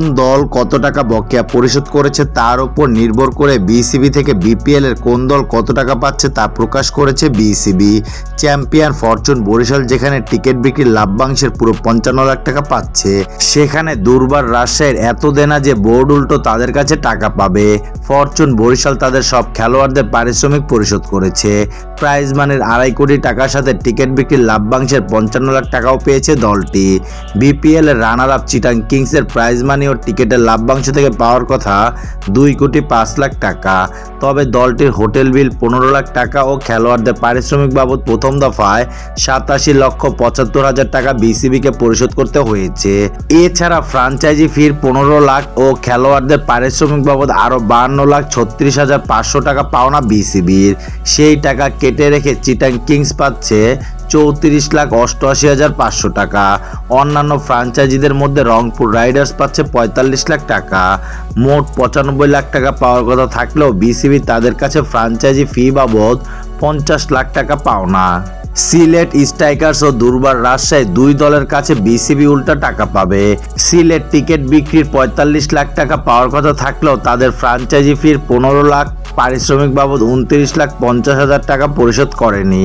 কোন দল কত টাকা বকেয়া পরিশোধ করেছে তার উপর নির্ভর করে বিসিবি থেকে বিপিএল এর কোন দল কত টাকা পাচ্ছে তা প্রকাশ করেছে বিসিবি। চ্যাম্পিয়ন ফরচুন বরিশাল যেখানে টিকিট বিক্রির লাভ্যাংশের পুরো পঞ্চান্ন লাখ টাকা পাচ্ছে, সেখানে দুর্বার রাজশাহীর এত দেনা যে বোর্ড উল্টো তাদের কাছে টাকা পাবে। ফরচুন বরিশাল তাদের সব খেলোয়াড়দের পারিশ্রমিক পরিশোধ করেছে। প্রাইজ মানির আড়াই কোটি টাকার সাথে টিকিট বিক্রির লাভ্যাংশের পঞ্চান্ন লাখ টাকাও পেয়েছে দলটি। বিপিএল এর রানার আপ চিটাং কিংসের প্রাইজ মানি ও টিকিটের লাভ্যাংশ থেকে পাওয়ার কথা দুই কোটি পাঁচ লাখ টাকা। তবে দলটির হোটেল বিল পনেরো লাখ টাকা ও খেলোয়াড়দের পারিশ্রমিক বাবদ প্রথম দফায় সাতাশি লক্ষ পঁচাত্তর হাজার টাকা বিসিবিকে পরিশোধ করতে হয়েছে। এছাড়া ফ্রাঞ্চাইজি ফির পনেরো লাখ ও খেলোয়াড়দের পারিশ্রমিক বাবদ আরও বাহান্ন লাখ ছত্রিশ হাজার পাঁচশো টাকা পাওনা বিসিবির। সেই টাকা কেটে রেখে চিটাং কিংস পাচ্ছে চৌত্রিশ লাখ অষ্টআশি হাজার পাঁচশো টাকা। অন্যান্য ফ্রাঞ্চাইজিদের মধ্যে রংপুর রাইডার্স পাচ্ছে পঁয়তাল্লিশ লাখ টাকা। মোট পঁচানব্বই লাখ টাকা পাওয়ার কথা থাকলেও বিসিবি তাদের কাছে ফ্রাঞ্চাইজি ফি বাবদ পঞ্চাশ লাখ টাকা পাওনা। সিলেট স্ট্রাইকার্স ও দুর্বার রাজশাহী দুই দলের কাছে বিসিবি উল্টা টাকা পাবে। সিলেট টিকিট বিক্রির পঁয়তাল্লিশ লাখ টাকা পাওয়ার কথা থাকলেও তাদের ফ্রাঞ্চাইজি ফির পনেরো লাখ, পারিশ্রমিক বাবদ উনত্রিশ লাখ পঞ্চাশ হাজার টাকা পরিশোধ করেনি।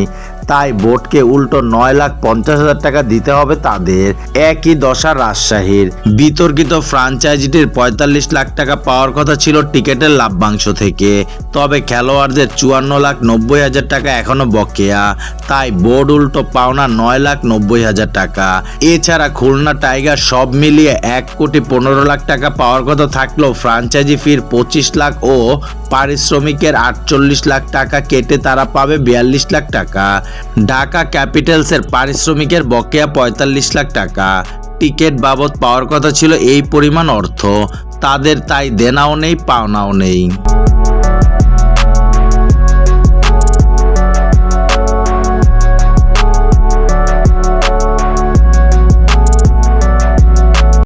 তাই বোর্ডকে উল্টো নয় লাখ পঞ্চাশ হাজার টাকা দিতে হবে তাদের। একই দশা রাজশাহীর। বিতর্কিত ফ্রাঞ্চাইজিটির পঁয়তাল্লিশ লাখ টাকা পাওয়ার কথা ছিল টিকেটের লাভ্যাংশ থেকে। তবে খেলোয়াড়দের চুয়ান্ন লাখ নব্বই হাজার টাকা এখনও বকেয়া। তাই বোর্ড উল্টো পাওনা নয় লাখ নব্বই হাজার টাকা। এছাড়া খুলনা টাইগার সব মিলিয়ে এক কোটি পনেরো লাখ টাকা পাওয়ার কথা থাকলেও ফ্রাঞ্চাইজি ফির পঁচিশ লাখ ও পারিশ্রমিকের আটচল্লিশ লাখ টাকা কেটে তারা পাবে বিয়াল্লিশ লাখ টাকা। ঢাকা ক্যাপিটালসের পারিশ্রমিকের বকেয়া পঁয়তাল্লিশ লাখ টাকা। টিকিট বাবদ পাওয়ার কথা ছিল এই পরিমাণ অর্থ। তাদের তাই দেনাও নেই, পাওনাও নেই।